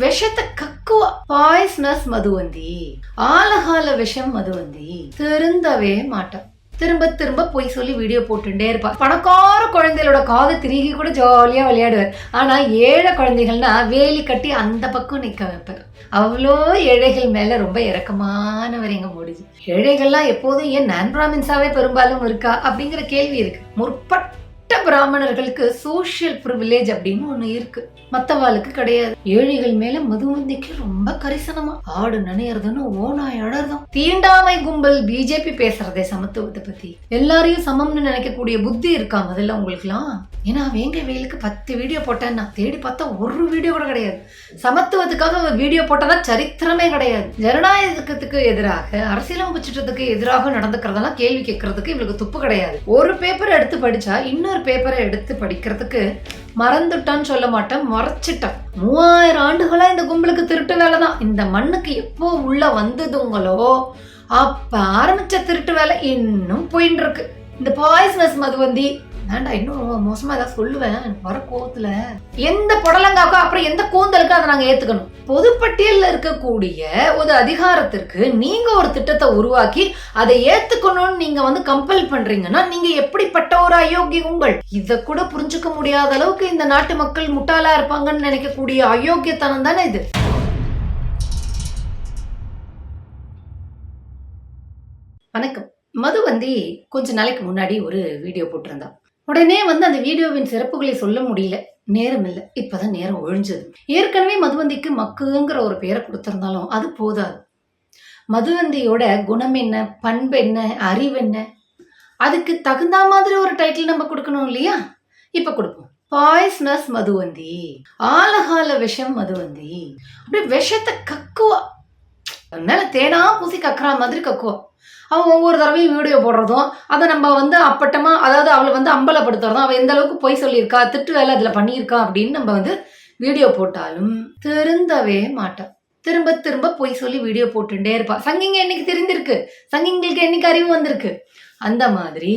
விஷத்தை கக்குவா பாய்ஸ்னஸ் மதுவந்தி ஆலகால விஷம் மதுவந்தி திருந்தவே மாட்டான் திரும்ப திரும்ப போய் சொல்லி வீடியோ போட்டுட்டே இருப்பா. பணக்கார குழந்தைகளோட காது திருகி கூட ஜாலியா விளையாடுவார். ஆனா ஏழை குழந்தைகள்னா வேலி கட்டி அந்த பக்கம் நிக்க வைப்பார் அவ்வளோ ஏழைகள் மேல ரொம்ப இறக்கமானவர் எங்க முடிஞ்சு ஏழைகள்லாம் எப்போதும் ஏன் நான் பிராமின்ஸாவே பெரும்பாலும் இருக்கா அப்படிங்கிற கேள்வி இருக்கு. முற்பட்ட பிராமணர்களுக்கு சோஷியல் ப்ரிவிலேஜ் அப்படின்னு ஒண்ணு இருக்கு. மத்தவாளுக்கு கிடையாது. ஏழைகள் மேல மதுமந்திக்கு ரொம்ப கரிசனமா ஆடு நனையறதுன்னு ஓனாய் அழறதும். தீண்டாமை கும்பல் பிஜேபி பேசுறதே சமத்துவத்தை பத்தி. எல்லாரையும் சமம்னு நினைக்கக்கூடிய புத்தி இருக்கா முதல்ல உங்களுக்குலாம் ஏன்னா வேங்க வெயிலுக்கு பத்து வீடியோ போட்டேன் நான் தேடி பார்த்தா ஒரு வீடியோ கூட கிடையாது. சமத்துவத்துக்காக வீடியோ போட்டதா சரித்திரமே கிடையாது. ஜனநாயகத்துக்கு எதிராக அரசியலமைப்பு சட்டத்துக்கு எதிராக நடந்துக்கிறதெல்லாம் கேள்வி கேட்கறதுக்கு இவளுக்கு துப்பு கிடையாது. ஒரு பேப்பர் எடுத்து படிச்சா ஒரு பேப்பரை எடுத்து படிக்கிறதுக்கு மறந்துட்டான்னு சொல்ல மாட்டேன் மறைச்சிட்டான். மூவாயிரம் ஆண்டுகளா இந்த கும்பலுக்கு திருட்டு வேலை தான். இந்த மண்ணுக்கு எப்போ உள்ள வந்ததுங்களோ அப்ப ஆரம்பிச்ச திருட்டு வேலை இன்னும் போயின்னு இருக்கு. இந்த பாய்ஸ்னஸ் மதுவந்தி வேண்டா இன்னும் மோசமா ஏதாவது சொல்லுவேன்? வர கோவத்துல. எந்த புடலங்காக்கோ அப்புறம் எந்த கூந்தலுக்கு அதை நாங்க ஏத்துக்கணும். பொதுப்பட்டியலில் இருக்கக்கூடிய ஒரு அதிகாரத்திற்கு நீங்க ஒரு திட்டத்தை உருவாக்கி அதை ஏத்துக்கணும்னு நீங்க வந்து கம்பல் பண்றீங்கன்னா நீங்க எப்படிப்பட்ட ஒரு அயோக்கிய உங்கள்? இத கூட புரிஞ்சுக்க முடியாத அளவுக்கு இந்த நாட்டு மக்கள் முட்டாளா இருப்பாங்கன்னு நினைக்கக்கூடிய அயோக்கியத்தனம் தானே இது? வணக்கம். மதுவந்தி கொஞ்ச நாளைக்கு முன்னாடி ஒரு வீடியோ போட்டிருந்தான் உடனே வந்து அந்த வீடியோவின் சிறப்புகளை சொல்ல முடியல. நேரம் இல்லை இப்போதான் நேரம் ஒழிஞ்சது. ஏற்கனவே மதுவந்திக்கு மக்குங்கிற ஒரு பேரை கொடுத்துருந்தாலும் அது போதாது. மதுவந்தியோட குணம் என்ன பண்பு என்ன அறிவு என்ன? அதுக்கு தகுந்த மாதிரி ஒரு டைட்டில் நம்ம கொடுக்கணும் இல்லையா? இப்ப கொடுப்போம். பாய்ஸ்னஸ் மதுவந்தி. ஆலகால விஷம் மதுவந்தி. அப்படியே விஷத்தை கக்குவா. அதனால தேனா பூசி கக்குறா மாதிரி கக்குவா. அவன் ஒவ்வொரு தடவையும் வீடியோ போடுறதும் அதை நம்ம வந்து அப்பட்டமாக அதாவது அவளை வந்து அம்பலப்படுத்துறதும் அவள் எந்த அளவுக்கு பொய் சொல்லியிருக்கா திட்டு வேலை அதில் பண்ணியிருக்கா அப்படின்னு நம்ம வந்து வீடியோ போட்டாலும் திருந்தவே மாட்டான். திரும்ப திரும்ப பொய் சொல்லி வீடியோ போட்டுட்டே இருப்பா. சங்கிங்க என்னைக்கு தெரிந்திருக்கு? சங்கிங்களுக்கு என்னைக்கு அறிவு வந்திருக்கு? அந்த மாதிரி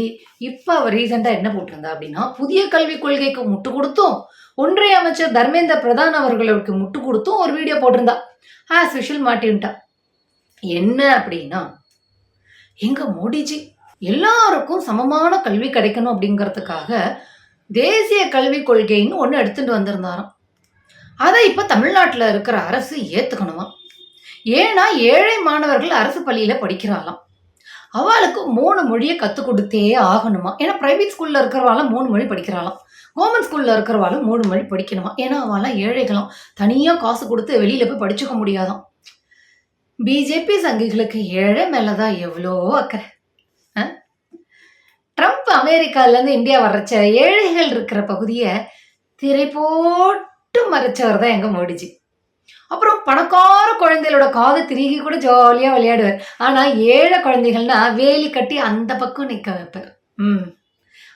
இப்போ அவர் ரீசெண்டாக என்ன போட்டிருந்தா அப்படின்னா புதிய கல்விக் கொள்கைக்கு முட்டு கொடுத்தும் ஒன்றிய அமைச்சர் தர்மேந்திர பிரதான் அவர்களுக்கு முட்டு கொடுத்தும் ஒரு வீடியோ போட்டிருந்தா. ஆஸ் விஷுவல் மாட்டின்ட்டா. என்ன அப்படின்னா எங்க மோடிஜி? எல்லாருக்கும் சமமான கல்வி கிடைக்கணும் அப்படிங்கிறதுக்காக தேசிய கல்விக் கொள்கைன்னு ஒன்று எடுத்துட்டு வந்திருந்தாராம். அதை இப்போ தமிழ்நாட்டில் இருக்கிற அரசு ஏற்றுக்கணுமா ஏன்னா ஏழை மாணவர்கள் அரசு பள்ளியில் படிக்கிறாளாம். அவளுக்கு மூணு மொழியை கற்றுக் கொடுத்தே ஆகணுமா? ஏன்னா ப்ரைவேட் ஸ்கூலில் இருக்கிறவாலாம் மூணு மொழி படிக்கிறாளாம். கவர்மெண்ட் ஸ்கூலில் இருக்கிறவாலும் மூணு மொழி படிக்கணுமா? ஏன்னா அவெல்லாம் ஏழைகளாம். தனியாக காசு கொடுத்து வெளியில் போய் படிச்சுக்க முடியாதான் பிஜேபி சங்கிகளுக்கு ஏழை மேலதான் எவ்வளோ அக்கறை? ஆ? ட்ரம்ப் அமெரிக்காலேருந்து இந்தியா வர்றச்ச ஏழைகள் இருக்கிற பகுதியை திரை போட்டு மறைச்சவர் தான் எங்கள் மோடிஜி. அப்புறம் பணக்கார குழந்தைகளோட காது திருகி கூட ஜாலியாக விளையாடுவார். ஆனால் ஏழை குழந்தைகள்னா வேலி கட்டி அந்த பக்கம் நிற்க வைப்பார். ம்.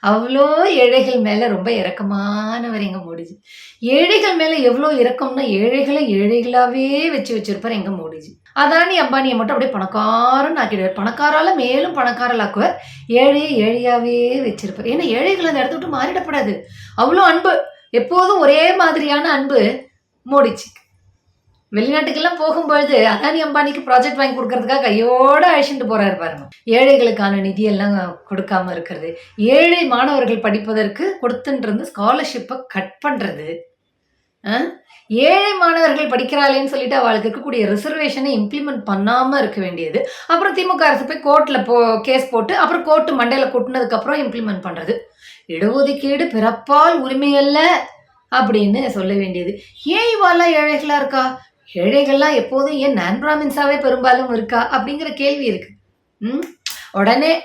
அவ்வளோ ஏழைகள் மேலே ரொம்ப இறக்கமானவர் எங்கள் மோடிஜி. ஏழைகள் மேலே எவ்வளோ இறக்கம்னா ஏழைகளை ஏழைகளாகவே வச்சு வச்சிருப்பார் எங்கள் மோடிஜி. அதானி அம்பானியை மட்டும் அப்படியே பணக்காரன்னு ஆக்கிடுவார். பணக்காரால மேலும் பணக்காரலாக்குவார். ஏழையை ஏழையாகவே வச்சிருப்பார். ஏன்னா ஏழைகள் அந்த இடத்த விட்டு மாறிடப்படாது. அவ்வளோ அன்பு. எப்போதும் ஒரே மாதிரியான அன்பு மோடிச்சு வெளிநாட்டுக்கெல்லாம் போகும்பொழுது அதானி அம்பானிக்கு ப்ராஜெக்ட் வாங்கி கொடுக்கறதுக்காக கையோட அழிச்சுட்டு போறாரு பாருங்க. ஏழைகளுக்கான நிதியெல்லாம் கொடுக்காம இருக்கிறது. ஏழை மாணவர்கள் படிப்பதற்கு கொடுத்துன்றது ஸ்காலர்ஷிப்பை கட் பண்றது. ஆ? ஏழை மாணவர்கள் படிக்கிறாளேன்னு சொல்லிட்டு அவளுக்கு இருக்கக்கூடிய ரிசர்வேஷனை இம்ப்ளிமெண்ட் பண்ணாம இருக்க வேண்டியது. அப்புறம் திமுக அரசு போய் கோர்ட்டில் போ கேஸ் போட்டு அப்புறம் கோர்ட்டு மண்டையில் கொட்டினதுக்கு அப்புறம் இம்ப்ளிமெண்ட் பண்றது. இடஒதுக்கீடு பிறப்பால் உரிமையல்ல அப்படின்னு சொல்ல வேண்டியது. ஏன் இவாலாம் ஏழைகளா இருக்கா? ஏழைகள்லாம் எப்போதும் ஏன் நான் பிராமின்ஸாவே பெரும்பாலும் இருக்கா அப்படிங்கிற கேள்வி இருக்கு. ம்? உடனே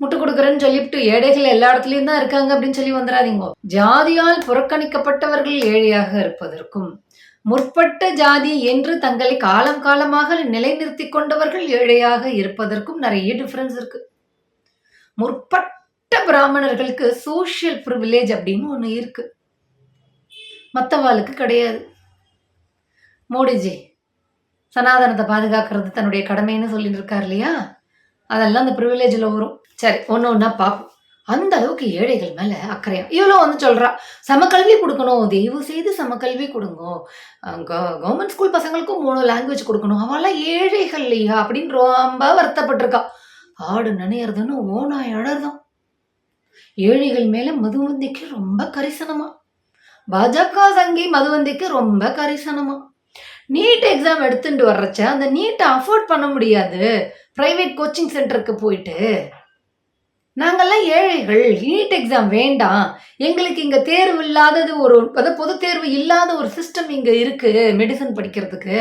முட்டு கொடுக்குறேன்னு சொல்லிவிட்டு ஏழைகள் எல்லா இடத்துலையும் தான் இருக்காங்க அப்படின்னு சொல்லி வந்துடாதீங்க ஜாதியால் புறக்கணிக்கப்பட்டவர்கள் ஏழையாக இருப்பதற்கும் முற்பட்ட ஜாதி என்று தங்களை காலம் காலமாக நிலைநிறுத்தி கொண்டவர்கள் ஏழையாக இருப்பதற்கும் நிறைய டிஃப்ரென்ஸ் இருக்கு. முற்பட்ட பிராமணர்களுக்கு சோஷியல் ப்ரிவிலேஜ் அப்படின்னு ஒன்று இருக்கு. மற்றவாளுக்கு கிடையாது. மோடிஜி சனாதனத்தை பாதுகாக்கிறது தன்னுடைய கடமைன்னு சொல்லிட்டு இருக்கார் இல்லையா? அதெல்லாம் அந்த ப்ரிவிலேஜில் வரும். சரி ஒன்று ஒன்றா பார்ப்போம். அந்த அளவுக்கு ஏழைகள் மேலே அக்கறையா? இவ்வளோ வந்து சொல்கிறா சமக்கல்வி கொடுக்கணும் தயவு செய்து சமக்கல்வி கொடுங்க. கவர்மெண்ட் ஸ்கூல் பசங்களுக்கும் மூணு லாங்குவேஜ் கொடுக்கணும். அவெல்லாம் ஏழைகள் இல்லையா? அப்படின்னு ரொம்ப வருத்தப்பட்டிருக்கா. ஆடு நினையறதுன்னு ஓனாய் அழறதும். ஏழைகள் மேலே மதுவந்திக்கு ரொம்ப கரிசனமா. பாஜக சங்கி மதுவந்திக்கு ரொம்ப கரிசனமா. நீட் எக்ஸாம் எடுத்துட்டு வர்றச்ச அந்த நீட்டை அஃபோர்ட் பண்ண முடியாது. ப்ரைவேட் கோச்சிங் சென்டருக்கு போயிட்டு. நாங்கள்லாம் ஏழைகள் நீட் எக்ஸாம் வேண்டாம். எங்களுக்கு இங்கே தேர்வு இல்லாதது ஒரு அதாவது பொது தேர்வு இல்லாத ஒரு சிஸ்டம் இங்கே இருக்குது மெடிசன் படிக்கிறதுக்கு.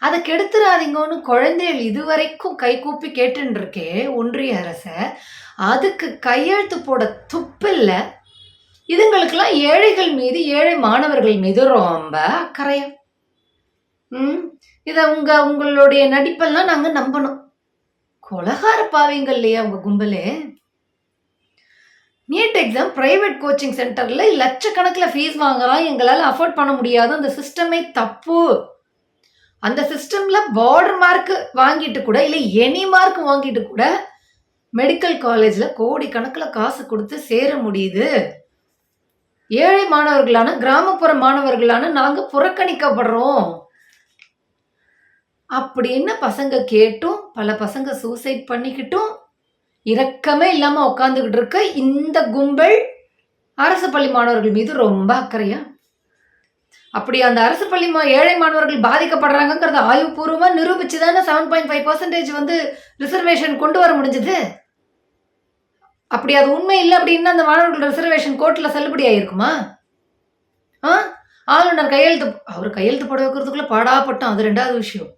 அதை கெடுத்துறாதீங்கன்னு குழந்தைகள் இதுவரைக்கும் கைகூப்பி கேட்டுருக்கே ஒன்றிய அரசை. அதுக்கு கையெழுத்து போட துப்பில்ல. இதுங்களுக்கெல்லாம் ஏழைகள் மீது ஏழை மாணவர்கள் மீது ரொம்ப அக்கறையா. ம்? இதை உங்க உங்களுடைய நடிப்பெல்லாம் நாங்க நம்பணும். கொலகார பாவீங்கள் இல்லையா உங்க கும்பலே? நீட் எக்ஸாம் ப்ரைவேட் கோச்சிங் சென்டரில் லட்சக்கணக்கில் ஃபீஸ் வாங்குறான். எங்களால் அஃபோர்ட் பண்ண முடியாது. அந்த சிஸ்டமே தப்பு. அந்த சிஸ்டமில் பார்டர் மார்க் வாங்கிட்டு கூட இல்லை எனி மார்க் வாங்கிட்டு கூட மெடிக்கல் காலேஜில் கோடிக்கணக்கில் காசு கொடுத்து சேர முடியுது. ஏழை மாணவர்களான கிராமப்புற மாணவர்களான நாங்கள் புறக்கணிக்கப்படுறோம். அப்படின்னு பசங்க கேட்டும் பல பசங்க சூசைட் பண்ணிக்கிட்டும் இரக்கமே இல்லாமல் உட்காந்துக்கிட்டு இருக்க இந்த கும்பல் அரசு பள்ளி மாணவர்கள் மீது ரொம்ப அக்கறையா? அப்படி அந்த அரசு பள்ளி மா ஏழை மாணவர்கள் பாதிக்கப்படுறாங்கங்கிறத ஆய்வுபூர்வமாக நிரூபிச்சு தானே செவன் பாயிண்ட் ஃபைவ் பர்சன்டேஜ் வந்து ரிசர்வேஷன் கொண்டு வர முடிஞ்சது? அப்படி அது உண்மை இல்லை அப்படின்னா அந்த மாணவர்கள் ரிசர்வேஷன் கோர்ட்டில் செல்லுபடி ஆயிருக்குமா? ஆ? ஆளுநர் கையெழுத்து அவர் கையெழுத்து போட வைக்கிறதுக்குள்ளே பாடாப்பட்டோம் அது ரெண்டாவது விஷயம்.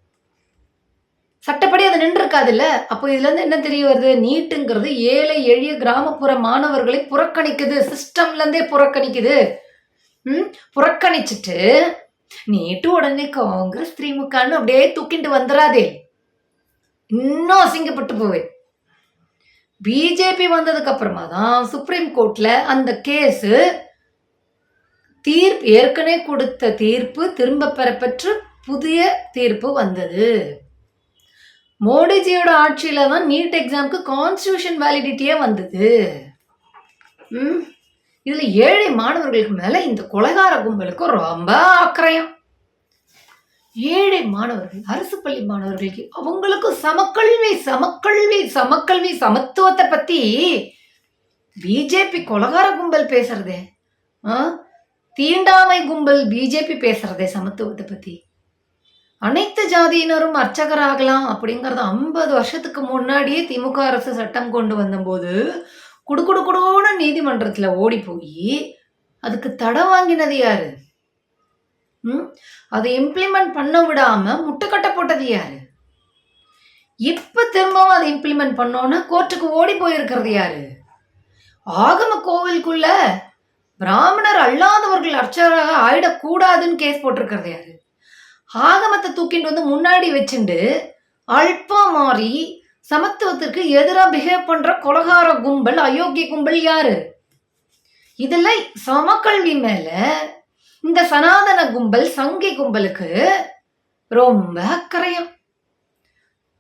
சட்டப்படி அது நின்றுருக்காதுல்ல? அப்போ இதுலேருந்து என்ன தெரிய வருது? நீட்டுங்கிறது ஏழை எளிய கிராமப்புற மாணவர்களை புறக்கணிக்குது. சிஸ்டம்லேருந்தே புறக்கணிக்குது. ம்? புறக்கணிச்சிட்டு நீட்டு உடனே காங்கிரஸ் திமுகன்னு அப்படியே தூக்கிட்டு வந்துடாதே இன்னும் அசிங்கப்பட்டு போவேன் பிஜேபி வந்ததுக்கு அப்புறமா தான் சுப்ரீம் கோர்ட்ல அந்த கேஸு தீர்ப்பு ஏற்கனவே கொடுத்த தீர்ப்பு திரும்ப பெறப்பெற்று புதிய தீர்ப்பு வந்தது. மோடிஜியோட ஆட்சியில் தான் நீட் எக்ஸாம்க்கு கான்ஸ்டியூஷன் வேலிடிட்டியே வந்தது. ம். இதில் ஏழை மாணவர்களுக்கு மேலே இந்த கொலகார கும்பலுக்கு ரொம்ப அக்கறையும் ஏழை மாணவர்கள் அரசு பள்ளி மாணவர்களுக்கு அவங்களுக்கு சமக்கல்வி சமக்கல்வி சமக்கல்வி சமத்துவத்தை பற்றி பிஜேபி கொலகார கும்பல் பேசுறதே. ஆ? தீண்டாமை கும்பல் பிஜேபி பேசுறதே சமத்துவத்தை பற்றி அனைத்து ஜாதியினரும் அர்ச்சகராகலாம் அப்படிங்கிறத ஐம்பது வருஷத்துக்கு முன்னாடியே திமுக அரசு சட்டம் கொண்டு வந்தபோது குடு குடு குடுன்னு ஓடி போய் அதுக்கு தடை வாங்கினது யாரு? ம்? அதை இம்ப்ளிமெண்ட் பண்ண விடாம முட்டுக்கட்டை போட்டது யாரு? இப்ப திரும்பவும் அதை இம்ப்ளிமெண்ட் பண்ணோன்னா கோர்ட்டுக்கு ஓடி போயிருக்கிறது யாரு? ஆகம கோவிலுக்குள்ள பிராமணர் அல்லாதவர்கள் அர்ச்சகராக ஆயிடக்கூடாதுன்னு கேஸ் போட்டிருக்கிறது யாரு? ஆகமத்தை தூக்கிட்டு வந்து முன்னாடி வச்சுண்டு அல்பா மாறி சமத்துவத்திற்கு எதிராக பிஹேவ் பண்ற கொலகார கும்பல் அயோக்கிய கும்பல் யாரு? இதெல்லாம் சமக்கல்வி மேல இந்த சனாதன கும்பல் சங்கி கும்பலுக்கு ரொம்ப அக்கறையம்.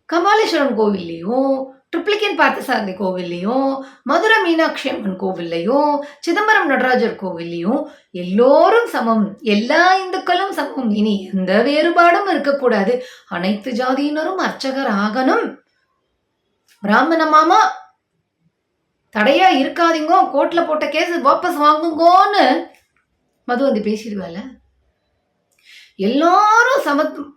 கபாலீஸ்வரன் கோவில்லையும் ட்ரிப்ளிகேன் பார்த்தசாரதி கோவில்லையும் மதுரை மீனாட்சி அம்மன் கோவில்லையும் சிதம்பரம் நடராஜர் கோவில்லையும் எல்லோரும் சமம். எல்லா இந்துக்களும் சமம். இனி எந்த வேறுபாடும் இருக்கக்கூடாது. அனைத்து ஜாதியினரும் அர்ச்சகர் ஆகணும். பிராமண மாமா தடையா இருக்காதீங்கோ. கோர்ட்ல போட்ட கேஸ் வாபஸ் வாங்குங்கோன்னு மதுவந்தி பேசிடுவாள். எல்லாரும் சமத்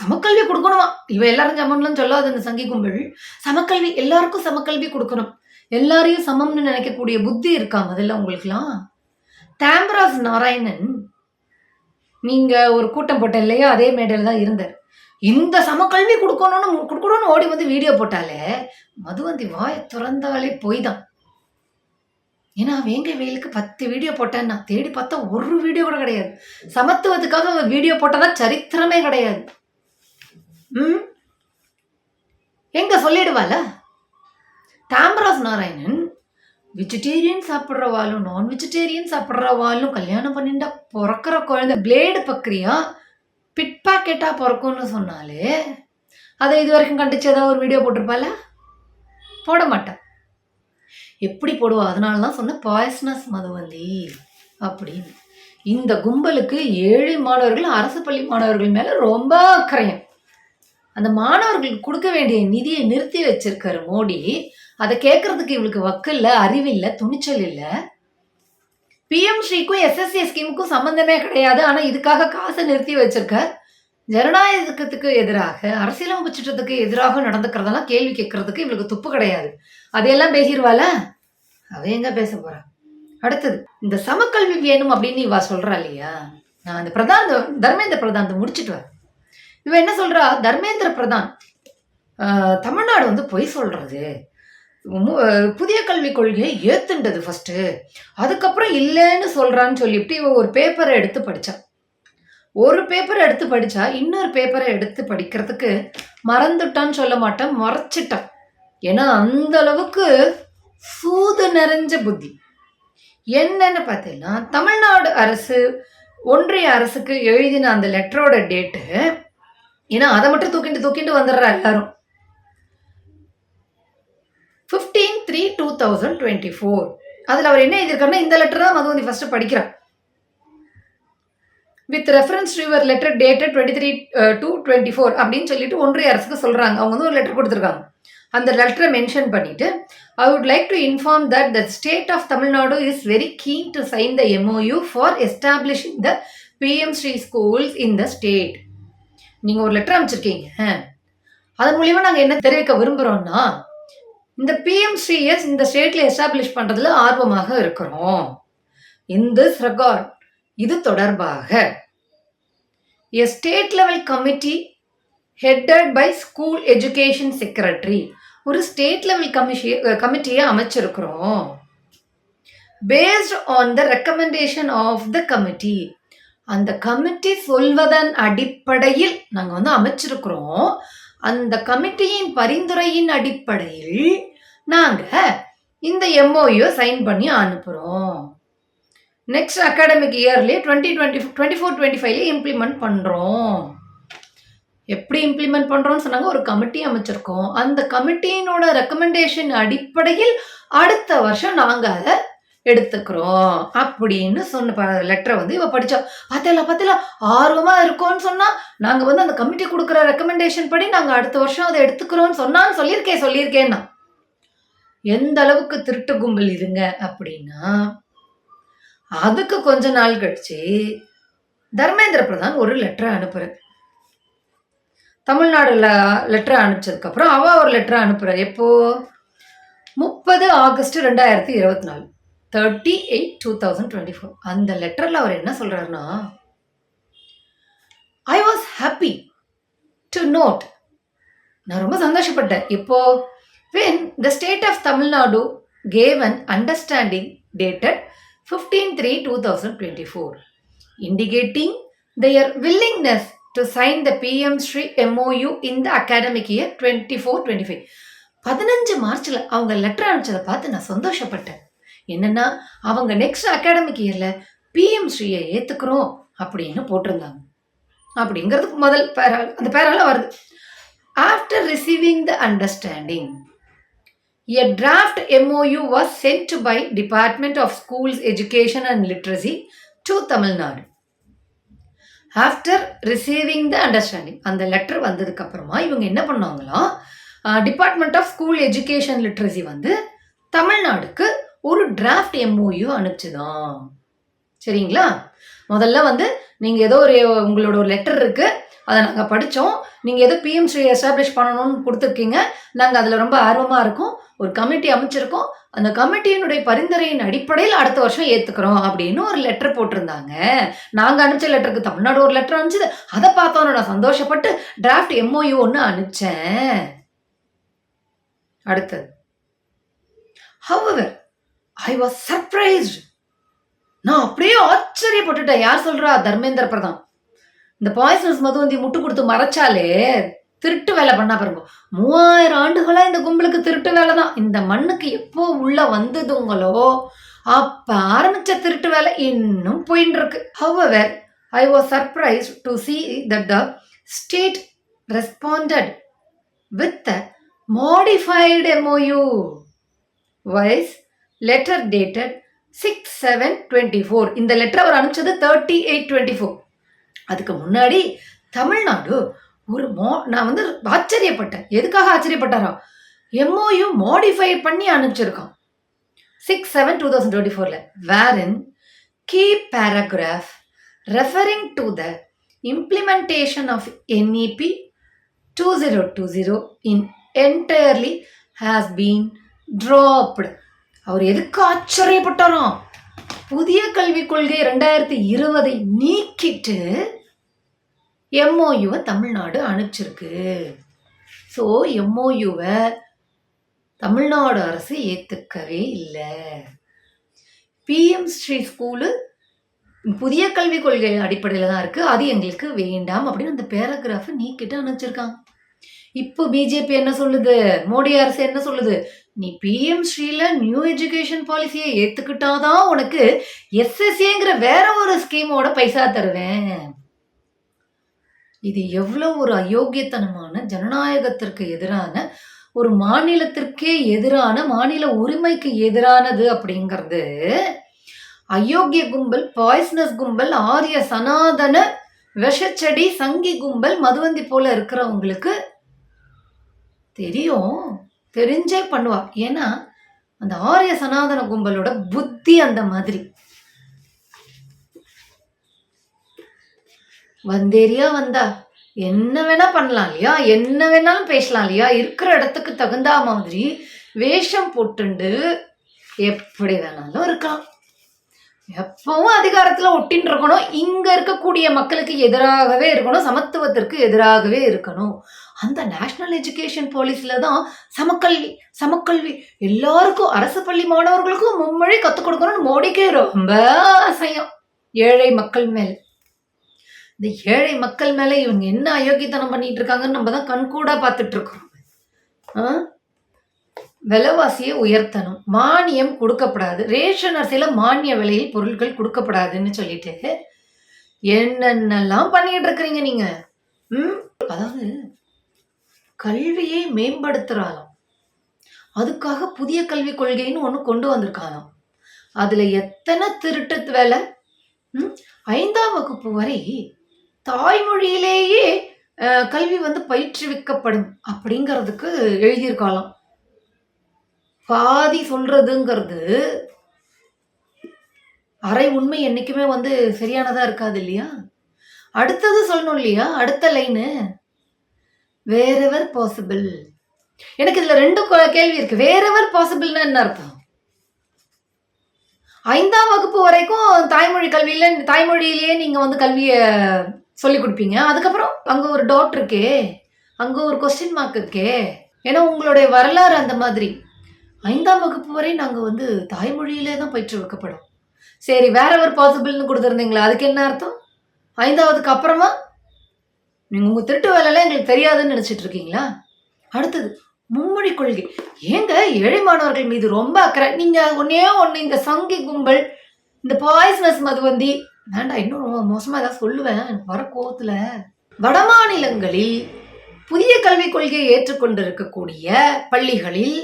சமக்கல்வி கொடுக்கணுமா. இவ எல்லாரும் சமம்லாம் சொல்லாது இந்த சங்கி கும்பல். சமக்கல்வி எல்லாருக்கும் சமக்கல்வி கொடுக்கணும். எல்லாரையும் சமம்னு நினைக்கக்கூடிய புத்தி இருக்கா முதல்ல உங்களுக்குலாம் தாம்பராஸ் நாராயணன் நீங்க ஒரு கூட்டம் போட்ட இல்லையா அதே மேடையில் தான் இருந்தார். இந்த சமக்கல்வி கொடுக்கணும்னு கொடுக்கணும்னு ஓடி வந்து வீடியோ போட்டாலே மதுவந்தி வாயை திறந்தாலே போய் தான் ஏன்னா வேங்க வெயிலுக்கு பத்து வீடியோ போட்டேன் நான் தேடி பார்த்தா ஒரு வீடியோ கூட கிடையாது. சமத்துவத்துக்காக வீடியோ போட்டதா சரித்திரமே கிடையாது. ம்? எங்க சொல்லிடுவால தாம்பராஸ் நாராயணன் வெஜிடேரியன் சாப்பிட்றவாலும் நான் வெஜிடேரியன் சாப்பிட்றவாலும் கல்யாணம் பண்ணிட்டா பிறக்கிற குழந்தை பிளேடு பக்ரியா பிட் பாக்கெட்டாக பிறக்கும்னு சொன்னாலே அதை இது வரைக்கும் கண்டிச்சு ஏதாவது ஒரு வீடியோ போட்டிருப்பால போட மாட்டேன் எப்படி போடுவா? அதனால தான் சொன்ன பாய்ஸ்னஸ் மதுவந்தி அப்படின்னு. இந்த கும்பலுக்கு ஏழை மாணவர்கள் அரசு பள்ளி மாணவர்கள் மேலே ரொம்ப அக்கறையும். அந்த மாணவர்களுக்கு கொடுக்க வேண்டிய நிதியை நிறுத்தி வச்சிருக்காரு மோடி. அதை கேட்கறதுக்கு இவளுக்கு வக்கு இல்லை அறிவில்லை துணிச்சல் இல்லை. பிஎம் ஸ்ரீக்கும் எஸ்எஸ்சி ஸ்கீமுக்கும் சம்பந்தமே கிடையாது. ஆனால் இதுக்காக காசை நிறுத்தி வச்சிருக்க ஜனநாயகத்துக்கு எதிராக அரசியலமைப்பு சட்டத்துக்கு எதிராக நடந்துக்கிறதெல்லாம் கேள்வி கேட்கறதுக்கு இவளுக்கு துப்பு கிடையாது. அதையெல்லாம் பேசிடுவாள அவ எங்க பேச போறா? அடுத்தது இந்த சமக்கல்வி வேணும் அப்படின்னு இவா சொல்றா இல்லையா? நான் அந்த பிரதான் தர்மேந்திர பிரதான் முடிச்சிட்டு வரேன். இவன் என்ன சொல்றா? தர்மேந்திர பிரதான். தமிழ்நாடு வந்து பொய் சொல்றது. புதிய கல்விக் கொள்கையை ஏத்துண்டது ஃபர்ஸ்ட் அதுக்கப்புறம் இல்லைன்னு சொல்றான்னு சொல்லிவிட்டு இவன் ஒரு பேப்பரை எடுத்து படிச்சா ஒரு பேப்பரை எடுத்து படிச்சா இன்னொரு பேப்பரை எடுத்து படிக்கிறதுக்கு மறந்துட்டான்னு சொல்ல மாட்டான் மறைச்சிட்டான். ஏன்னா அந்த அளவுக்கு சூது நிறைஞ்ச புத்தி. என்னன்னு பார்த்தீங்கன்னா தமிழ்நாடு அரசு ஒன்றிய அரசுக்கு எழுதின அந்த லெட்டரோட டேட்டு ஏன்னா அதை மட்டும் தூக்கிட்டு தூக்கிட்டு வந்துடுறா எல்லாரும். Fifteen three two thousand twenty four அதில் அவர் என்ன எழுதியிருக்காருன்னா இந்த லெட்டர் தான் மதுவந்தி ஃபஸ்ட்டு படிக்கிறார். With reference to your letter dated twenty three two twenty four அப்படின்னு சொல்லிட்டு ஒன்றிய அரசுக்கு சொல்கிறாங்க அவங்க வந்து ஒரு லெட்டர் கொடுத்துருக்காங்க. அந்த லெட்டரை மென்ஷன் பண்ணிட்டு I would like to inform that the state of Tamil Nadu is very keen to sign the MOU for establishing the PM Shri schools in the state நீங்கள் ஒரு லெட்டர் அமைச்சிருக்கீங்க அதன் மூலியமா நாங்கள் என்ன தெரிவிக்க விரும்புகிறோம்னா இந்த பிஎம்சிஎஸ் இந்த ஸ்டேட்ல எஸ்டாப்ளிஷ் பண்றதுல ஆர்வமாக இருக்கிறோம். இந்த திஸ் ரெக்கார்ட் இது தொடர்பாக a state level committee headed by school education secretary ஒரு ஸ்டேட் லெவல் கமிஷி கமிட்டியை அமைச்சிருக்கிறோம். Based on the recommendation of the committee அந்த கமிட்டி சொல்வதன் அடிப்படையில் நாங்கள் வந்து அமைச்சிருக்கிறோம். அந்த கமிட்டியின் பரிந்துரையின் அடிப்படையில் நாங்கள் இந்த எம்ஓயோ சைன் பண்ணி அனுப்புகிறோம் next academic இயர்லேயே twenty twenty twenty four twenty ஃபைவ்ல இம்ப்ளிமெண்ட் பண்ணுறோம் எப்படி இம்ப்ளிமெண்ட் பண்ணுறோம்னு சொன்னாங்க? ஒரு கமிட்டி அமைச்சிருக்கோம். அந்த கமிட்டியினோட ரெக்கமெண்டேஷன் அடிப்படையில் அடுத்த வருஷம் நாங்கள் அதை எடுத்துக்கிறோம் அப்படின்னு சொன்ன லெட்டரை வந்து இவ படிச்சா. பார்த்தல பார்த்தல ஆர்வமா இருக்கோம்னு சொன்னா நாங்க வந்து அந்த கமிட்டி கொடுக்குற ரெக்கமெண்டேஷன் படி நாங்க அடுத்த வருஷம் அதை எடுத்துக்கிறோம்னு சொன்னான்னு சொல்லியிருக்கேன் சொல்லியிருக்கேன்னா. எந்த அளவுக்கு திருட்டு கும்பல் இருங்க அப்படின்னா அதுக்கு கொஞ்ச நாள் கழிச்சு தர்மேந்திர பிரதான் ஒரு லெட்டரை அனுப்புறது தமிழ்நாடுல லெட்டரை அனுப்பிச்சதுக்கப்புறம் அவள் அவ ஒரு லெட்டர் அனுப்புறாரு. எப்போ? முப்பது ஆகஸ்ட் ரெண்டாயிரத்தி இருபத்தி நாலு. Thirty eight two thousand twenty four அந்த லெட்டரில் அவர் என்ன சொல்கிறாருன்னா I was happy to note நான் ரொம்ப சந்தோஷப்பட்டேன். இப்போ when the state of Tamil Nadu gave an understanding dated fifteen three two thousand twenty four indicating their willingness to sign the PM Shri MOU இந்த academic year twenty four twenty five பதினஞ்சு மார்ச்சில் அவங்க letter அனுப்பிச்சதை பார்த்து நான் சந்தோஷப்பட்டேன். என்னன்னா அவங்க next academic இயரில் பிஎம் ஸ்ரீயை ஏற்றுக்கிறோம் அப்படின்னு போட்டிருந்தாங்க. அப்படிங்கிறதுக்கு முதல் பேரா அந்த பேரால வருது. After receiving the understanding a draft MOU was sent by department of schools education and literacy to Tamil Nadu after receiving the understanding அந்த லெட்டர் வந்ததுக்கு அப்புறமா இவங்க என்ன பண்ணாங்களாம் department of school education literacy வந்து தமிழ்நாடுக்கு ஒரு டிராஃப்ட் எம்ஓயு அனுப்பிச்சுதான். சரிங்களா? முதல்ல வந்து நீங்கள் ஏதோ ஒரு உங்களோட ஒரு லெட்டர் இருக்குது அதை நாங்கள் படித்தோம் நீங்கள் ஏதோ பிஎம்சி எஸ்டாப்ளிஷ் பண்ணணும்னு கொடுத்துருக்கீங்க. நாங்கள் அதில் ரொம்ப ஆர்வமாக இருக்கோம். ஒரு கமிட்டி அமைச்சிருக்கோம். அந்த கமிட்டியினுடைய பரிந்துரையின் அடிப்படையில் அடுத்த வருஷம் ஏற்றுக்கிறோம் அப்படின்னு ஒரு லெட்டர் போட்டிருந்தாங்க. நாங்கள் அனுப்பிச்ச லெட்டருக்கு தமிழ்நாடு ஒரு லெட்டர் அனுப்பிச்சது. அதை பார்த்தோன்னு நான் சந்தோஷப்பட்டு டிராஃப்ட் எம்ஓயு ஒன்று அனுப்பிச்சேன். அடுத்தது. ஹவர் ஐ வாஸ் சர்ப்ரைஸ்ட் நான் அப்படியே ஆச்சரியப்பட்டுட்டேன். யார் சொல்றா? தர்மேந்திர பிரதான். இந்த பாய்சனஸ் மதுவந்தி முட்டு கொடுத்து மறைச்சாலே திருட்டு வேலை பண்ணா பாருங்க. மூவாயிரம் ஆண்டுகளா இந்த கும்பலுக்கு திருட்டு வேலை தான். இந்த மண்ணுக்கு எப்போ உள்ள வந்ததுங்களோ அப்ப ஆரம்பிச்ச திருட்டு வேலை இன்னும் போயின்னு இருக்கு. However I was surprise to see that the state responded with modified MoU vide letter dated six seven twenty four இந்த லெட்டர் அவர் அனுப்பிச்சது தேர்ட்டி எயிட் டுவெண்ட்டி ஃபோர் அதுக்கு முன்னாடி தமிழ்நாடு ஒரு மோ நான் வந்து ஆச்சரியப்பட்டேன். எதுக்காக ஆச்சரியப்பட்டாரா? எம்ஓயு மாடிஃபை பண்ணி அனுப்பிச்சிருக்கான். Six seven two thousand twenty ஃபோரில் wherein key paragraph referring to the implementation of NEP two zero two zero in entirely has been dropped அவர் எதுக்கு ஆச்சரியப்பட்டாராம் புதிய கல்விக் கொள்கை ரெண்டாயிரத்தி இருபதை நீக்கிட்டு எம்ஓயுவை தமிழ்நாடு அனுப்பிச்சிருக்கு. ஸோ எம்ஓயுவை தமிழ்நாடு அரசு ஏற்றுக்கவே இல்லை. பிஎம் ஸ்ரீ ஸ்கூலு புதிய கல்விக் கொள்கை அடிப்படையில் தான் இருக்குது அது எங்களுக்கு வேண்டாம் அப்படின்னு அந்த பேராகிராஃபை நீக்கிட்டு அனுப்பிச்சிருக்காங்க. இப்போ பிஜேபி என்ன சொல்லுது? மோடி அரசு என்ன சொல்லுது? நீ பிஎம் ஸ்ரீல நியூ எஜுகேஷன் பாலிசியை ஏத்துக்கிட்டாதான் உனக்கு எஸ்எஸ்ஏங்கிற வேற ஒரு ஸ்கீமோட பைசா தருவேன். இது எவ்வளோ ஒரு அயோக்கியத்தனமான ஜனநாயகத்திற்கு எதிரான ஒரு மாநிலத்திற்கே எதிரான மாநில உரிமைக்கு எதிரானது அப்படிங்கிறது அயோக்கிய கும்பல் பாய்ஸ்னஸ் கும்பல் ஆரிய சனாதன விஷச்செடி சங்கி கும்பல் மதுவந்தி போல இருக்கிறவங்களுக்கு தெரியும். தெரிஞ்சே பண்ணுவா. ஏன்னா அந்த ஆரிய சனாதன கும்பலோட புத்தி அந்த மாதிரி. வந்தேரியா வந்தா என்ன வேணா பண்ணலாம் இல்லையா? என்ன வேணாலும் பேசலாம் இல்லையா? இருக்கிற இடத்துக்கு தகுந்த மாதிரி வேஷம் போட்டுண்டு எப்படி வேணாலும் இருக்கலாம். எப்பவும் அதிகாரத்துல ஒட்டின்னு இருக்கணும். இங்க இருக்கக்கூடிய மக்களுக்கு எதிராகவே இருக்கணும். சமத்துவத்திற்கு எதிராகவே இருக்கணும். அந்த நேஷனல் எஜுகேஷன் பாலிசில தான் சமக்கல்வி சமக்கல்வி எல்லாருக்கும் அரசு பள்ளி மாணவர்களுக்கும் மும்மொழி கற்றுக் கொடுக்கணும்னு மோடிக்கே ரொம்ப அசையம். ஏழை மக்கள் மேல. இந்த ஏழை மக்கள் மேல இவங்க என்ன அயோக்கியத்தனம் பண்ணிட்டு இருக்காங்கன்னு நம்ம தான் கண்கூடா பார்த்துட்டு இருக்கோம். ஆ? விலைவாசியை உயர்த்தணும். மானியம் கொடுக்கப்படாது. ரேஷன் அரிசியில் மானிய விலையில் பொருட்கள் கொடுக்கப்படாதுன்னு சொல்லிட்டு என்னென்னலாம் பண்ணிட்டு இருக்கிறீங்க நீங்க? ம்? அதாவது கல்வியை மேம்படுத்துறாளாம். அதுக்காக புதிய கல்விக் கொள்கைன்னு ஒன்று கொண்டு வந்திருக்காளாம். அதில் எத்தனை திருட்டு வேலை? ம்? ஐந்தாம் வகுப்பு வரை தாய்மொழியிலேயே கல்வி வந்து பயிற்றுவிக்கப்படும் அப்படிங்கிறதுக்கு எழுதியிருக்காளாம். பாதி சொல்றதுங்கிறது அரை உண்மை என்னைக்குமே வந்து சரியானதா இருக்காது இல்லையா? அடுத்தது சொல்லணும் இல்லையா? அடுத்த லைனு வேறெவர் பாசிபிள் எனக்கு இதுல ரெண்டு கேள்வி இருக்கு. வேறெவர் பாசிபிள்னா என்ன அர்த்தம்? ஐந்தாம் வகுப்பு வரைக்கும் தாய்மொழி கல்வியில தாய்மொழியிலேயே நீங்க வந்து கல்வியை சொல்லி கொடுப்பீங்க. அதுக்கப்புறம் அங்க ஒரு டாட் இருக்கே. அங்க ஒரு கொஸ்டின் மார்க் இருக்கே. ஏன்னா உங்களுடைய வரலாறு அந்த மாதிரி. ஐந்தாம் வகுப்பு வரை நாங்கள் வந்து தாய்மொழியிலே தான் பயிற்றுவிக்கப்படும் சரி வேற ஒரு பாசிபிள்னு கொடுத்துருந்தீங்களா அதுக்கு என்ன அர்த்தம்? ஐந்தாவதுக்கு அப்புறமா? நீங்கள் உங்கள் திருட்டு வேலைலாம் எங்களுக்கு தெரியாதுன்னு நினச்சிட்டு இருக்கீங்களா அடுத்தது மும்மொழி கொள்கை. ஏங்க ஏழை மாணவர்கள் மீது ரொம்ப அக்கறை. நீங்கள் ஒன்னே ஒன்று இந்த சங்கி கும்பல் இந்த பாய்ஸ்னஸ் மதுவந்தி. வேண்டாம் இன்னும் ரொம்ப மோசமாக ஏதாவது சொல்லுவேன் எனக்கு வர கோவத்தில். வட மாநிலங்களில் புதிய கல்விக் கொள்கையை ஏற்றுக்கொண்டிருக்கக்கூடிய பள்ளிகளில்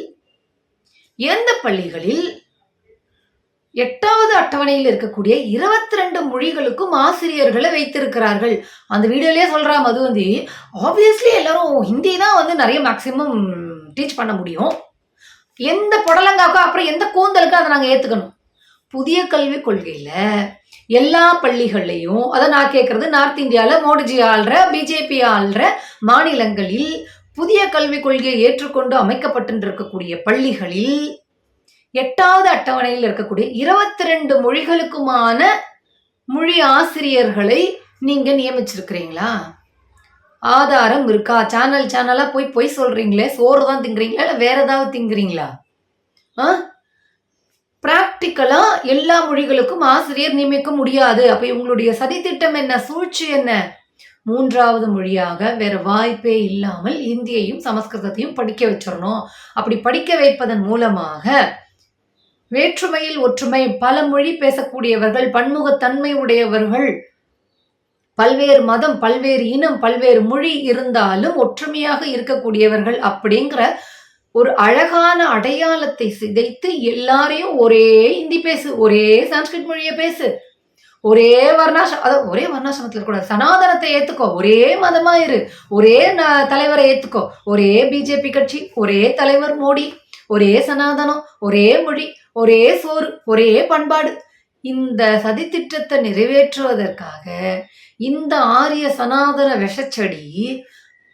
எந்த பள்ளிகளில் எட்டாவது அட்டவணையில் இருக்கக்கூடிய இருபத்தி ரெண்டு மொழிகளுக்கும் ஆசிரியர்களை வைத்திருக்கிறார்கள்? அந்த வீடியோலயே சொல்றா மதுவந்தி ஆப்வியஸ்லி எல்லாரும் ஹிந்தி தான் வந்து நிறைய மேக்சிமம் டீச் பண்ண முடியும். எந்த புடலங்காக்கோ அப்புறம் எந்த கூந்தலுக்கும் அதை நாங்கள் ஏற்றுக்கணும் புதிய கல்விக் கொள்கையில் எல்லா பள்ளிகள்லையும் அதை நான் கேட்குறது நார்த் இந்தியாவில் மோடிஜி ஆள்ற பிஜேபி ஆள்ற மாநிலங்களில் புதிய கல்விக் கொள்கையை ஏற்றுக்கொண்டு அமைக்கப்பட்டிருக்கக்கூடிய பள்ளிகளில் எட்டாவது அட்டவணையில் இருக்கக்கூடிய இருபத்தி ரெண்டு மொழிகளுக்குமான மொழி ஆசிரியர்களை நீங்க நியமிச்சிருக்கிறீங்களா? ஆதாரம் இருக்கா? சேனல் சேனலாக போய் பொய் சொல்றீங்களே? சோறு தான் திங்குறீங்களா இல்லை வேற ஏதாவது திங்குறீங்களா ஆ? ப்ராக்டிக்கலாக எல்லா மொழிகளுக்கும் ஆசிரியர் நியமிக்க முடியாது. அப்போ இவங்களுடைய சதித்திட்டம் என்ன? சூழ்ச்சி என்ன? மூன்றாவது மொழியாக வேற வாய்ப்பே இல்லாமல் இந்தியையும் சமஸ்கிருதத்தையும் படிக்க வச்சிடணும். அப்படி படிக்க வைப்பதன் மூலமாக வேற்றுமையில் ஒற்றுமை பல மொழி பேசக்கூடியவர்கள் பன்முகத்தன்மை உடையவர்கள் பல்வேறு மதம் பல்வேறு இனம் பல்வேறு மொழி இருந்தாலும் ஒற்றுமையாக இருக்கக்கூடியவர்கள் அப்படிங்கிற ஒரு அழகான அடையாளத்தை சிதைத்து எல்லாரையும் ஒரே இந்தி பேசு ஒரே சான்ஸ்கிரிட் மொழியை பேசு. ஒரே வர்ணாசம் அதாவது ஒரே வர்ணாசிரமத்தில் கூட சனாதனத்தை ஏற்றுக்கோ ஒரே மதமாக இரு. ஒரே ந- தலைவரை ஏற்றுக்கோ ஒரே பிஜேபி கட்சி ஒரே தலைவர் மோடி ஒரே சனாதனம் ஒரே மொழி ஒரே சோறு ஒரே பண்பாடு. இந்த சதித்திட்டத்தை நிறைவேற்றுவதற்காக இந்த ஆரிய சனாதன விஷச்செடி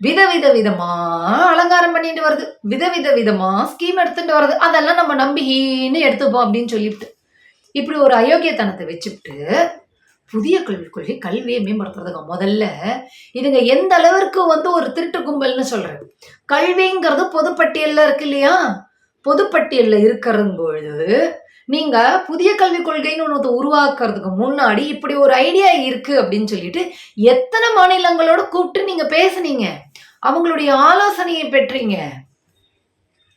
விதவித விதமா அலங்காரம் பண்ணிட்டு வருது. விதவித விதமா ஸ்கீம் எடுத்துட்டு வருது. அதெல்லாம் நம்ம நம்பின்னு எடுத்துப்போம் அப்படின்னு சொல்லிவிட்டு இப்படி ஒரு அயோக்கியத்தனத்தை வச்சுட்டு புதிய கல்விக் கொள்கை கல்வியை மேம்படுத்துறதுக்கு முதல்ல இதுங்க எந்த அளவிற்கு வந்து ஒரு திருட்டு கும்பல்னு சொல்றேன் கல்விங்கிறது பொதுப்பட்டியல்ல இருக்கு இல்லையா? பொதுப்பட்டியல்ல இருக்கிறது பொழுது நீங்க புதிய கல்விக் கொள்கைன்னு ஒன்று உருவாக்குறதுக்கு முன்னாடி இப்படி ஒரு ஐடியா இருக்கு அப்படின்னு சொல்லிட்டு எத்தனை மாநிலங்களோட கூப்பிட்டு நீங்க பேசுனீங்க? அவங்களுடைய ஆலோசனையை பெற்றீங்க.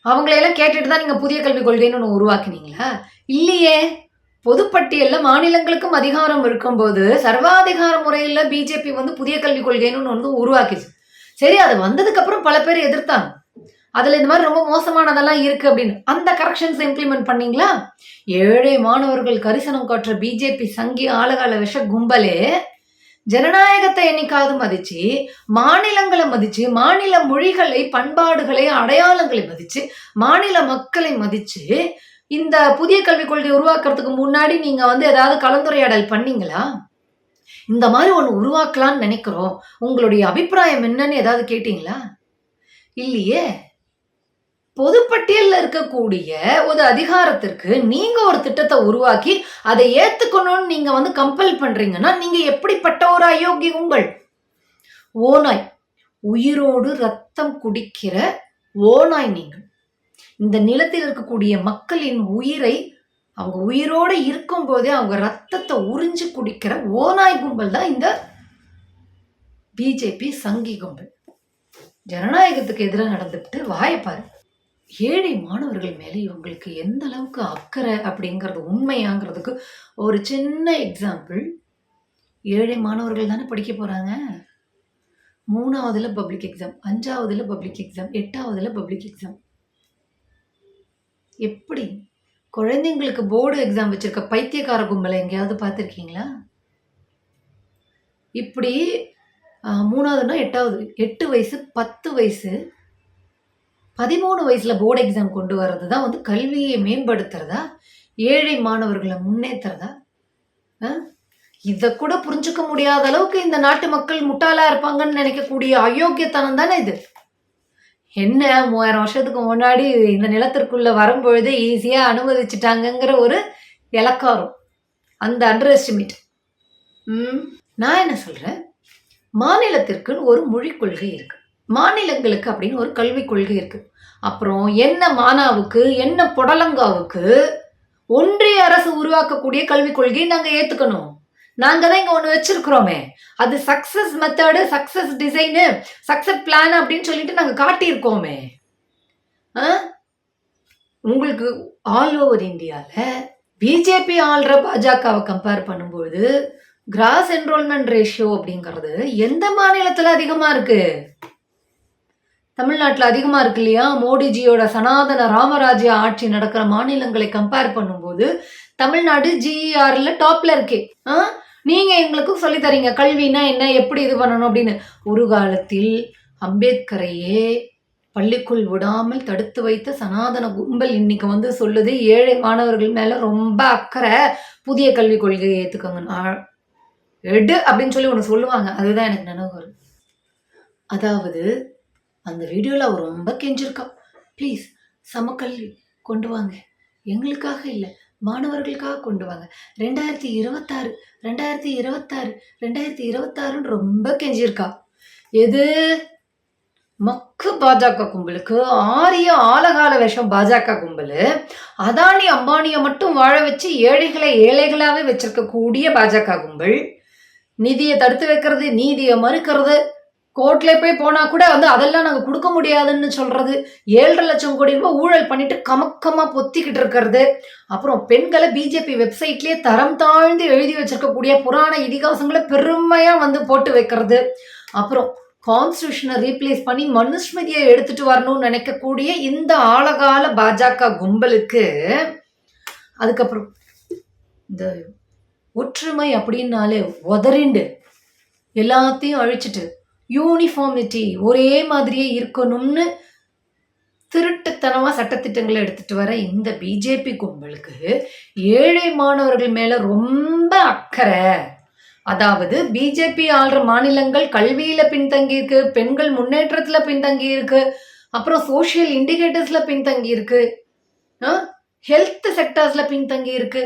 அவங்களையெல்லாம் கேட்டுட்டு தான் நீங்க புதிய கல்விக் கொள்கைன்னு ஒன்று உருவாக்குனீங்களா? இல்லையே. பொதுப்பட்டியல்ல மாநிலங்களுக்கும் அதிகாரம் இருக்கும்போது சர்வாதிகார முறையில் பிஜேபி வந்து புதிய கல்விக் கொள்கைன்னு ஒன்று வந்து உருவாக்கிச்சு சரி அது வந்ததுக்கு அப்புறம் பல பேர் எதிர்த்தாங்க. அதுல இந்த மாதிரி ரொம்ப மோசமானதெல்லாம் இருக்கு அப்படின்னு. அந்த கரெக்ஷன்ஸ் இம்ப்ளிமெண்ட் பண்ணீங்களா? ஏழை மாணவர்கள் கரிசனம் காட்டுற பிஜேபி சங்கி ஆலகால விஷ கும்பலே ஜனநாயகத்தை என்னைக்காவது மதிச்சு மாநிலங்களை மதிச்சு மாநில மொழிகளை பண்பாடுகளை அடையாளங்களை மதிச்சு மாநில மக்களை மதிச்சு இந்த புதிய கல்விக் கொள்கை உருவாக்குறதுக்கு முன்னாடி நீங்க வந்து ஏதாவது கலந்துரையாடல் பண்ணீங்களா? இந்த மாதிரி ஒன்று உருவாக்கலாம்னு நினைக்கிறோம். உங்களுடைய அபிப்பிராயம் என்னன்னு ஏதாவது கேட்டீங்களா? இல்லையே. பொதுப்பட்டியலில் இருக்கக்கூடிய ஒரு அதிகாரத்திற்கு நீங்க ஒரு திட்டத்தை உருவாக்கி அதை ஏத்துக்கணும்னு நீங்க வந்து கம்பல் பண்றீங்கன்னா நீங்க எப்படிப்பட்ட ஒரு அயோக்கிய உங்கள்? ஓநாய். உயிரோடு ரத்தம் குடிக்கிற ஓநாய் நீங்கள். இந்த நிலத்தில் இருக்கக்கூடிய மக்களின் உயிரை அவங்க உயிரோடு இருக்கும்போதே அவங்க ரத்தத்தை உறிஞ்சு குடிக்கிற ஓநாய் கும்பல் தான் இந்த பிஜேபி சங்கி கும்பல். ஜனநாயகத்துக்கு எதிராக நடந்துட்டு வாயப்பாரு ஏழை மாணவர்கள் மேலே இவங்களுக்கு எந்த அளவுக்கு அக்கறை அப்படிங்கிறது உண்மையாங்கிறதுக்கு ஒரு சின்ன எக்ஸாம்பிள் ஏழை மாணவர்கள் தானே படிக்க போகிறாங்க மூணாவதுல பப்ளிக் எக்ஸாம் அஞ்சாவதுல பப்ளிக் எக்ஸாம் எட்டாவதுல பப்ளிக் எக்ஸாம் எப்படி? குழந்தைங்களுக்கு போர்டு எக்ஸாம் வச்சுருக்க பைத்தியக்கார கும்பலை எங்கேயாவது பார்த்துருக்கீங்களா? இப்படி மூணாவதுனா மூணாவதுன்னா எட்டாவது எட்டு வயசு பத்து வயசு பதிமூணு வயசில் போர்டு எக்ஸாம் கொண்டு வர்றது தான் வந்து கல்வியை மேம்படுத்துறதா? ஏழை மாணவர்களை முன்னேற்றுறதா இதை கூட புரிஞ்சுக்க முடியாத அளவுக்கு இந்த நாட்டு மக்கள் முட்டாளாக இருப்பாங்கன்னு நினைக்கக்கூடிய அயோக்கியத்தனம் தானே இது? என்ன மூவாயிரம் வருஷத்துக்கு முன்னாடி இந்த நிலத்திற்குள்ளே வரும்பொழுது ஈஸியாக அனுமதிச்சிட்டாங்கங்கிற ஒரு இலக்காரம். அந்த அண்டர் எஸ்டிமேட் ம் நான் என்ன சொல்கிறேன் மாநிலத்திற்குன்னு ஒரு மொழிக் கொள்கை இருக்குது மாநிலங்களுக்கு அப்படின்னு ஒரு கல்விக் கொள்கை இருக்குது அப்புறம் என்ன மானாவுக்கு என்ன புடலங்காவுக்கு ஒன்றிய அரசு உருவாக்கக்கூடிய கல்விக் கொள்கையை நாங்கள் ஏற்றுக்கணும் நாங்கள் தான் இங்கே ஒன்று வச்சிருக்கிறோமே. அது success method success design success plan அப்படின்னு சொல்லிட்டு நாங்கள் காட்டியிருக்கோமே. ஆ? உங்களுக்கு ஆல் ஓவர் இந்தியாவில் பிஜேபி ஆள்ற பாஜகவை கம்பேர் பண்ணும்பொழுது கிராஸ் என்ரோல்மெண்ட் ரேஷியோ அப்படிங்கிறது எந்த மாநிலத்தில் அதிகமாக இருக்கு? தமிழ்நாட்டில் அதிகமாக இருக்கு இல்லையா? மோடிஜியோட சனாதன ராமராஜ்ய ஆட்சி நடக்கிற மாநிலங்களை கம்பேர் பண்ணும்போது தமிழ்நாடு ஜிஇஆரில் டாப்ல இருக்கே. நீங்கள் நீங்க எங்களுக்கு சொல்லித் தரீங்க கல்வினா என்ன எப்படி இது பண்ணணும் அப்படின்னு. ஒரு காலத்தில் அம்பேத்கரையே பள்ளிக்குள் விடாமல் தடுத்து வைத்த சனாதன கும்பல் இன்னைக்கு வந்து சொல்லுது ஏழை மாணவர்கள் மேல ரொம்ப அக்கறை. புதிய கல்விக் கொள்கையை ஏத்துக்கோங்க. எடு அப்படின்னு சொல்லி ஒன்று சொல்லுவாங்க. அதுதான் எனக்கு நினைவு வரும் அதாவது அந்த வீடியோவில் அவர் ரொம்ப கெஞ்சிருக்கா. ப்ளீஸ் சமக்கல்வி கொண்டு வாங்க. எங்களுக்காக இல்லை. மாணவர்களுக்காக கொண்டு வாங்க. ரெண்டாயிரத்தி இருபத்தாறு ரெண்டாயிரத்தி இருபத்தாறு ரெண்டாயிரத்தி இருபத்தாறுன்னு ரொம்ப கெஞ்சிருக்கா எது? மக்கு பாஜக கும்பலுக்கு ஆரிய ஆலகால விஷம் பாஜக கும்பல். அதானி அம்பானியை மட்டும் வாழ வச்சு ஏழைகளை ஏழைகளாகவே வச்சிருக்கக்கூடிய பாஜக கும்பல். நிதியை தடுத்து வைக்கிறது நீதியை மறுக்கிறது கோர்ட்ல போய் போனா கூட வந்து அதெல்லாம் நாங்க கொடுக்க முடியாதுன்னு சொல்றது. ஏழரை லட்சம் கோடி ரூபாய் ஊழல் பண்ணிட்டு கமக்கமா பொத்திக்கிட்டு இருக்கிறது. அப்புறம் பெண்களை பிஜேபி வெப்சைட்லயே தரம் தாழ்ந்து எழுதி வச்சிருக்கக்கூடிய புராண இதிகாசங்களை பெருமையா வந்து போட்டு வைக்கிறது. அப்புறம் கான்ஸ்டியூஷனை ரீப்ளேஸ் பண்ணி மனுஸ்மதியை எடுத்துட்டு வரணும்னு நினைக்கக்கூடிய இந்த ஆழகால பாஜக கும்பலுக்கு அதுக்கப்புறம் இந்த ஒற்றுமை அப்படின்னாலே உதறிண்டு எல்லாத்தையும் அழிச்சிட்டு யூனிஃபார்மிட்டி ஒரே மாதிரியே இருக்கணும்னு திருட்டுத்தனமாக சட்டத்திட்டங்களை எடுத்துட்டு வர இந்த பிஜேபி கும்பலுக்கு ஏழை மாணவர்கள் மேலே ரொம்ப அக்கறை. அதாவது பிஜேபி ஆள்ற மாநிலங்கள் கல்வியில் பின்தங்கியிருக்கு பெண்கள் முன்னேற்றத்தில் பின்தங்கியிருக்கு அப்புறம் சோஷியல் இண்டிகேட்டர்ஸில் பின்தங்கியிருக்கு ஹெல்த் செக்டர்ஸில் பின்தங்கியிருக்கு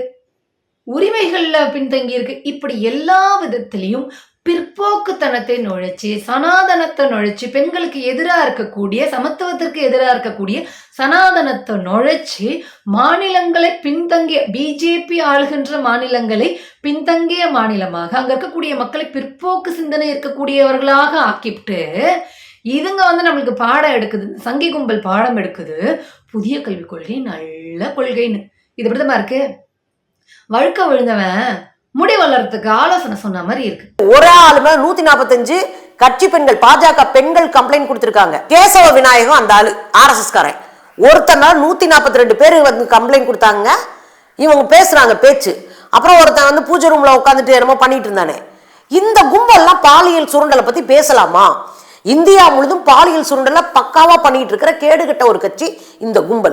உரிமைகளில் பின்தங்கியிருக்கு. இப்படி எல்லா விதத்திலையும் பிற்போக்குத்தனத்தை நுழைச்சி சனாதனத்தை நுழைச்சி பெண்களுக்கு எதிராக இருக்கக்கூடிய சமத்துவத்திற்கு எதிராக இருக்கக்கூடிய சனாதனத்தை நுழைச்சி மாநிலங்களை பின்தங்கிய பிஜேபி ஆளுகின்ற மாநிலங்களை பின்தங்கிய மாநிலமாக அங்கே இருக்கக்கூடிய மக்களை பிற்போக்கு சிந்தனை இருக்கக்கூடியவர்களாக ஆக்கிவிட்டு இதுங்க வந்து நம்மளுக்கு பாடம் எடுக்குது சங்கி கும்பல் பாடம் எடுக்குது. புதிய கல்விக் கொள்கை நல்ல கொள்கைன்னு. இது இப்படிதான் இருக்கு? வழுக்க விழுந்தவன் முடி வளர்றதுக்கு ஆலோசனை சொன்ன மாதிரி இருக்கு. ஒரு ஆளு மேல நூத்தி நாற்பத்தஞ்சு கட்சி பெண்கள் பாஜக பெண்கள் கம்ப்ளைண்ட் கொடுத்திருக்காங்க. கேசவ விநாயகம் அந்த ஆளு ஆர்எஸ்எஸ் காரன் ஒருத்தர் நூத்தி நாற்பத்தி ரெண்டு பேர் வந்து கம்ப்ளைண்ட் கொடுத்தாங்க. இவங்க பேசுறாங்க பேச்சு. அப்புறம் ஒருத்தன் வந்து பூஜை ரூம்ல உட்காந்துட்டு என்னமோ பண்ணிட்டு இருந்தானே. இந்த கும்பல்லாம் பாலியல் சுருண்டலை பத்தி பேசலாமா? இந்தியா முழுதும் பாலியல் சுருண்டலை பக்காவா பண்ணிட்டு இருக்கிற கேடுகட்ட ஒரு கட்சி இந்த கும்பல்.